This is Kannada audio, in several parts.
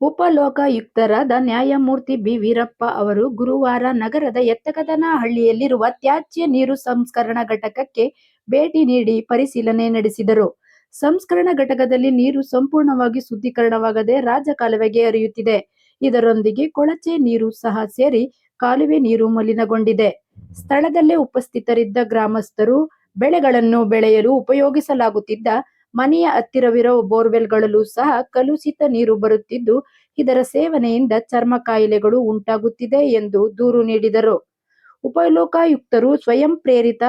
ಉಪಲೋಕಾಯುಕ್ತರಾದ ನ್ಯಾಯಮೂರ್ತಿ ಬಿ. ವೀರಪ್ಪ ಅವರು ಗುರುವಾರ ನಗರದ ಎತ್ತಕದನಹಳ್ಳಿಯಲ್ಲಿರುವ ತ್ಯಾಜ್ಯ ನೀರು ಸಂಸ್ಕರಣಾ ಘಟಕಕ್ಕೆ ಭೇಟಿ ನೀಡಿ ಪರಿಶೀಲನೆ ನಡೆಸಿದರು. ಸಂಸ್ಕರಣಾ ಘಟಕದಲ್ಲಿ ನೀರು ಸಂಪೂರ್ಣವಾಗಿ ಶುದ್ಧೀಕರಣವಾಗದೆ ರಾಜಕಾಲುವೆಗೆ ಹರಿಯುತ್ತಿದೆ. ಇದರೊಂದಿಗೆ ಕೊಳಚೆ ನೀರು ಸಹ ಸೇರಿ ಕಾಲುವೆ ನೀರು ಮಲಿನಗೊಂಡಿದೆ. ಸ್ಥಳದಲ್ಲೇ ಉಪಸ್ಥಿತರಿದ್ದ ಗ್ರಾಮಸ್ಥರು, ಬೆಳೆಗಳನ್ನು ಬೆಳೆಯಲು ಉಪಯೋಗಿಸಲಾಗುತ್ತಿದ್ದ ಮನೆಯ ಹತ್ತಿರವಿರುವ ಬೋರ್ವೆಲ್ಗಳಲ್ಲೂ ಸಹ ಕಲುಷಿತ ನೀರು ಬರುತ್ತಿದ್ದು, ಇದರ ಸೇವನೆಯಿಂದ ಚರ್ಮ ಕಾಯಿಲೆಗಳು ಉಂಟಾಗುತ್ತಿದೆ ಎಂದು ದೂರು ನೀಡಿದರು. ಉಪಲೋಕಾಯುಕ್ತರು ಸ್ವಯಂಪ್ರೇರಿತ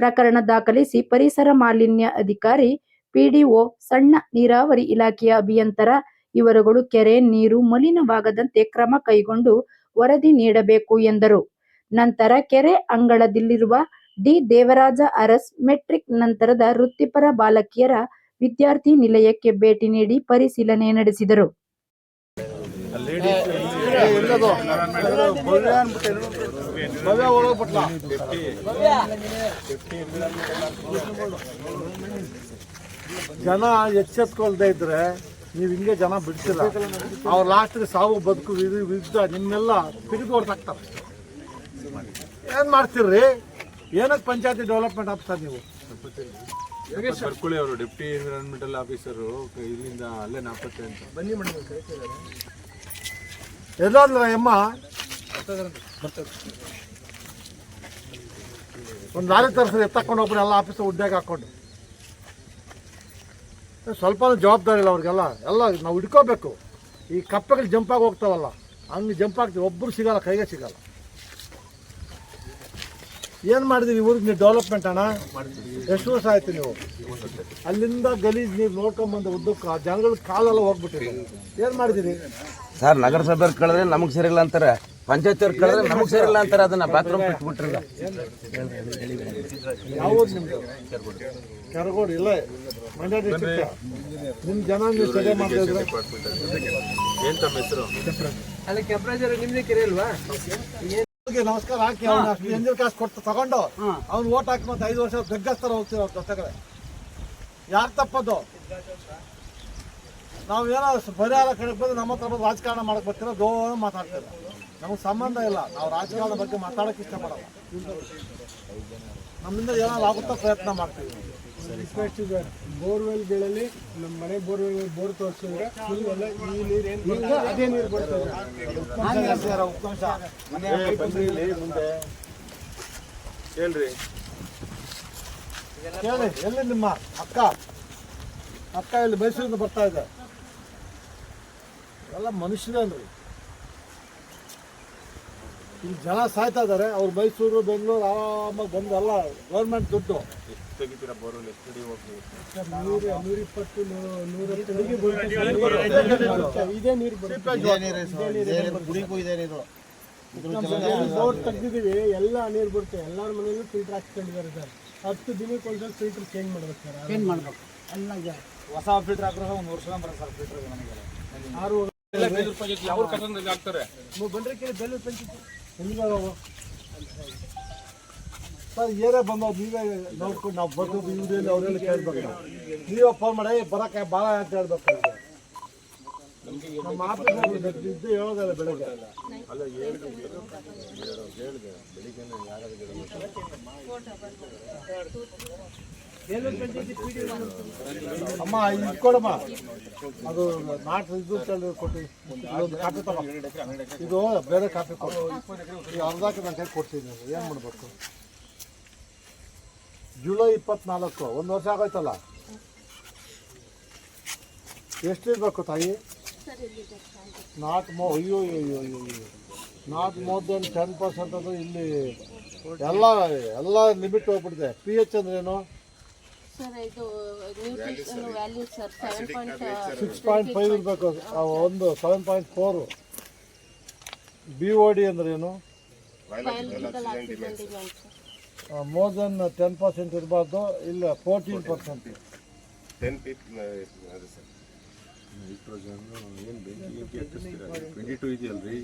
ಪ್ರಕರಣ ದಾಖಲಿಸಿ ಪರಿಸರ ಮಾಲಿನ್ಯ ಅಧಿಕಾರಿ, ಪಿಡಿಒ, ಸಣ್ಣ ನೀರಾವರಿ ಇಲಾಖೆಯ ಅಭಿಯಂತರ ಇವರುಗಳು ಕೆರೆ ನೀರು ಮಲಿನವಾಗದಂತೆ ಕ್ರಮ ಕೈಗೊಂಡು ವರದಿ ನೀಡಬೇಕು ಎಂದರು. ನಂತರ ಕೆರೆ ಅಂಗಳದಲ್ಲಿರುವ ಡಿ. ದೇವರಾಜ ಅರಸ್ ಮೆಟ್ರಿಕ್ ನಂತರದ ವೃತ್ತಿಪರ ಬಾಲಕಿಯರ ವಿದ್ಯಾರ್ಥಿ ನಿಲಯಕ್ಕೆ ಭೇಟಿ ನೀಡಿ ಪರಿಶೀಲನೆ ನಡೆಸಿದರು. ಜನ ಎಚ್ಚೆತ್ಕೊಳ್ದೇ ಇದ್ರೆ ನೀವು ಹಿಂಗೆ ಜನ ಬಿಡ್ತಿಲ್ಲ. ಅವ್ರ ಲಾಸ್ಟ್ಗೆ ಸಾವು ಬದುಕು ವಿರು- ವಿರುದ್ಧ ನಿಮ್ಮೆಲ್ಲ ತಿರುಗಿ ಹೊಡ್ತಾಕ್ತಾರೆ ಏನ್ ಮಾಡ್ತೀರ್ರಿ? ಏನಕ್ಕೆ ಪಂಚಾಯತಿ ಡೆವಲಪ್ಮೆಂಟ್ ಆಫೀಸರ್ ನೀವು? ಬರ್ಕೊಳ್ಳಿ ಅವರು ಡೆಪ್ಟಿ ಎನ್ವಿರಾನ್ಮೆಂಟಲ್ ಆಫೀಸರು ಇಲ್ಲಿಂದ ಅಲ್ಲೇ ನಾಪತ್ತೆ ಅಂತ. ಎಲ್ಲಾದ್ರ ಅಮ್ಮ ಒಂದು ಲಾರಿ ತರಿಸಿ ಎತ್ತಕೊಂಡು ಒಬ್ಬರು ಎಲ್ಲ ಆಫೀಸ್ ಉದ್ಯೋಗ ಹಾಕೊಂಡು. ಸ್ವಲ್ಪ ಜವಾಬ್ದಾರಿ ಇಲ್ಲ ಅವ್ರಿಗೆಲ್ಲ. ಎಲ್ಲ ನಾವು ಹಿಡ್ಕೋಬೇಕು. ಈ ಕಪ್ಪೆಗಳು ಜಂಪ್ ಆಗಿ ಹೋಗ್ತಾವಲ್ಲ ಹಂಗೆ ಜಂಪ್ ಆಗ್ತೀವಿ ಒಬ್ಬರು ಸಿಗಲ್ಲ ಕೈಗೆ ಸಿಗಲ್ಲ. ಏನು ಮಾಡಿದ್ರಿ ಊರಿಗೆ ನೀವು ಡೆವಲಪ್ಮೆಂಟ್ ಅಣ್ಣ? ಎಷ್ಟು ವರ್ಷ ಆಯ್ತು ನೀವು? ಅಲ್ಲಿಂದ ಗಲೀಜ್ ನೀವು ನೋಡ್ಕೊಂಬಂದು ಉದ್ದಕ್ಕೆ ಆ ಜನಗಳ ಕಾಲೆಲ್ಲ ಹೋಗ್ಬಿಟ್ಟಿದೆ ಏನು ಮಾಡಿದಿರಿ? ಸರ್ ನಗರಸಭೆಯವ್ರು ಕೇಳಿದ್ರೆ ನಮಗೆ ಸರಿಯಿಲ್ಲ ಅಂತಾರೆ. ಪಂಚಾಯತ್ ಅವ್ರು ಕೇಳಿದ್ರೆ ನಮಗೆ ಸರಿಯಿಲ್ಲ ಅಂತಾರೆ ಅದನ್ನ ಬಾತ್ರೂಮ್ ಬಿಟ್ಬಿಟ್ರಿ ಯಾವ ಊರು ನಿಮ್ದು? ಕೆರಗೋಡು ಇಲ್ಲ? ಮಂಡ್ಯ ಡಿಸ್ಟ್ರಿಕ್ಟ್ ನಿಮ್ಮ ಜನ ನೀವು ಸರಿ ಮಾಡ್ತಾ ಇದ್ರೆ ಏನ್ ತಮ್ಮ ಹೆಸರು? ಅವ್ರಿಗೆ ನಮಸ್ಕಾರ ಹಾಕಿ ಅವ್ನು ಅಷ್ಟು ಎಂಜಿನ ಕಾಸು ಕೊಟ್ಟು ತಗೊಂಡು ಅವ್ನು ಓಟ್ ಹಾಕಿ ಮತ್ತೆ ಐದು ವರ್ಷ ಬೆಗ್ಗಸ್ತಾರ ಹೋಗ್ತೀವಿ ಅವ್ರ ಜೊತೆಗಳೇ. ಯಾರು ತಪ್ಪದು? ನಾವು ಏನೋ ಪರಿಹಾರ ಕಡೆ ಬಂದು ನಮ್ಮ ಹತ್ರ ಬಂದು ರಾಜಕಾರಣ ಮಾಡಕ್ ಬರ್ತೀರ ದೋ ಮಾತಾಡ್ತೀರ. ನಮ್ಗೆ ಸಂಬಂಧ ಇಲ್ಲ. ನಾವು ರಾಜಕಾರಣದ ಬಗ್ಗೆ ಮಾತಾಡಕ್ಕೆ ಇಷ್ಟಪಡಲ್ಲ. ನಮ್ಮಿಂದ ಏನಾದ್ರು ಆಗುತ್ತಾ ಪ್ರಯತ್ನ ಮಾಡ್ತೀವಿ. ರಿಕ್ವೆಸ್ಟ್ ಇದೆ. ಬೋರ್ವೆಲ್ಗಳಲ್ಲಿ ನಮ್ಮ ಮನೆ ಬೋರ್ವೆಲ್ ಬೋರ್ ತೋರಿಸಿದ್ರೆ ಫುಲ್ ಎಲ್ಲ ಈ ನೀರು ಏನು ಬರ್ತದೆ? ಅದೇ ನೀರು ಬರ್ತದೆ. ಮುಂದೆ. ಹೇಳ್ರಿ. ಕೇಳಿ ಎಲ್ಲಿ ನಿಮ್ಮ ಅಕ್ಕ? ಅಕ್ಕ ಇಲ್ಲಿ ಮೈಸೂರಿಂದ ಬರ್ತಾ ಇದೆ. ಎಲ್ಲ ಮನುಷ್ಯರನ್ರಿ ಇಲ್ಲಿ ಜನ ಸಾಯ್ತಾ ಇದ್ದಾರೆ ಅವ್ರು ಮೈಸೂರು ಬೆಂಗಳೂರು ಆರಾಮಾಗಿ ಬಂದಲ್ಲ ಗೌರ್ಮೆಂಟ್ ದುಡ್ಡು. ತೆಗಿತೀರಾ ಬೋರ್ವೆಲ್ ಎಷ್ಟು ಅಡಿ ಹೋಗ್ತೀವಿ ನೂರ ನೂರಿಪ್ಪತ್ತು. ಇದೇ ಬೋರ್ ಎಲ್ಲ ನೀರು ಬರುತ್ತೆ ಎಲ್ಲರ ಮನೆಯಲ್ಲೂ ಫಿಲ್ಟರ್ ಹಾಕ್ಸ್ಕೊಂಡಿದ್ದಾರೆ ಸರ್. ಹತ್ತು ದಿನಕ್ಕೆ ಒಂದ್ಸಲ ಫಿಲ್ಟರ್ ಚೇಂಜ್ ಮಾಡ್ಬೇಕು ಸರ್. ಚೇಂಜ್ ಮಾಡ್ಬೇಕು. ಅಲ್ಲ ಹೊಸ ಫಿಲ್ಟರ್ ಹಾಕಿದ್ರೆ ಒಂದು ವರ್ಷ ಬರುತ್ತೆ ಸರ್ ಫಿಲ್ಟರ್ ನನಗೆ ಆರು ಯಾವ ಕಸಂದಲ್ಲಿ ಹಾಕ್ತಾರೆ. ನೀವು ಬಂದ್ರೆ ಕೇಳಿ ಬೆಲ್ಲ ಪಂಚಾಯತ್. ಸರ್ ಏನೇ ಬಂದವ್ ನೀವೇ ನೋಡ್ಕೊಂಡು ನಾವು ಬರ್ದು ಇವ್ರಲ್ಲಿ ಅವರೆಲ್ಲ ಕೇಳ್ಬೇಕು ನಾವು. ನೀವೇ ಫೋನ್ ಮಾಡಿ ಬರಕ್ಕೆ ಬಾಳ ಅಂತ ಹೇಳ್ಬೇಕು ಅವ್ರಿಗೆ. ನಮ್ಮ ಆಫೀಸ್ ಇದ್ದು ಹೇಳೋದಲ್ಲ ಬೆಳಗ್ಗೆ ಅಮ್ಮ ಇಟ್ಕೊಡಮ್ಮ ಕೊಡಮ್ಮ ಅದು ನಾಟ್ ಇದು ಕೊಟ್ಟು ಕಾಪಿ ತಗೋ. ಇದು ಬೇರೆ ಕಾಪಿ ಕೊಡು. ಅರ್ಧಕ್ಕೆ ನಾನು ಕೈ ಕೊಡ್ತೀನಿ ಏನು ಮಾಡಬೇಕು? ಜುಲೈ ಇಪ್ಪತ್ನಾಲ್ಕು, ಒಂದು ವರ್ಷ ಆಗೋಯ್ತಲ್ಲ? ಎಷ್ಟು ಇರ್ಬೇಕು ತಾಯಿ? ನಾಟ್ ಮೋ, ಅಯ್ಯೋ ಅಯ್ಯೋ ಅಯ್ಯೋ not more than ten percent ಅದು ಇಲ್ಲಿ ಎಲ್ಲ ಎಲ್ಲ ಲಿಮಿಟ್ ಹೋಗ್ಬಿಟ್ಟಿದೆ. ಪಿ ಎಚ್ ಅಂದ್ರೇನು? ಸರ್ ಇದು nutrition value sir seven point six point five ಇರಬೇಕು. ಒಂದು seven point four B O D ಅಂದ್ರೇನು ಮೋರ್ ದೆನ್ ಟೆನ್ ಪರ್ಸೆಂಟ್ ಇರಬಾರ್ದು ಇಲ್ಲ fourteen percent ten sir. Nitrogen ಏನು ಬೆಂಕಿ ಟ್ವೆಂಟಿ ಟು ಇದೆಯಲ್ರಿ.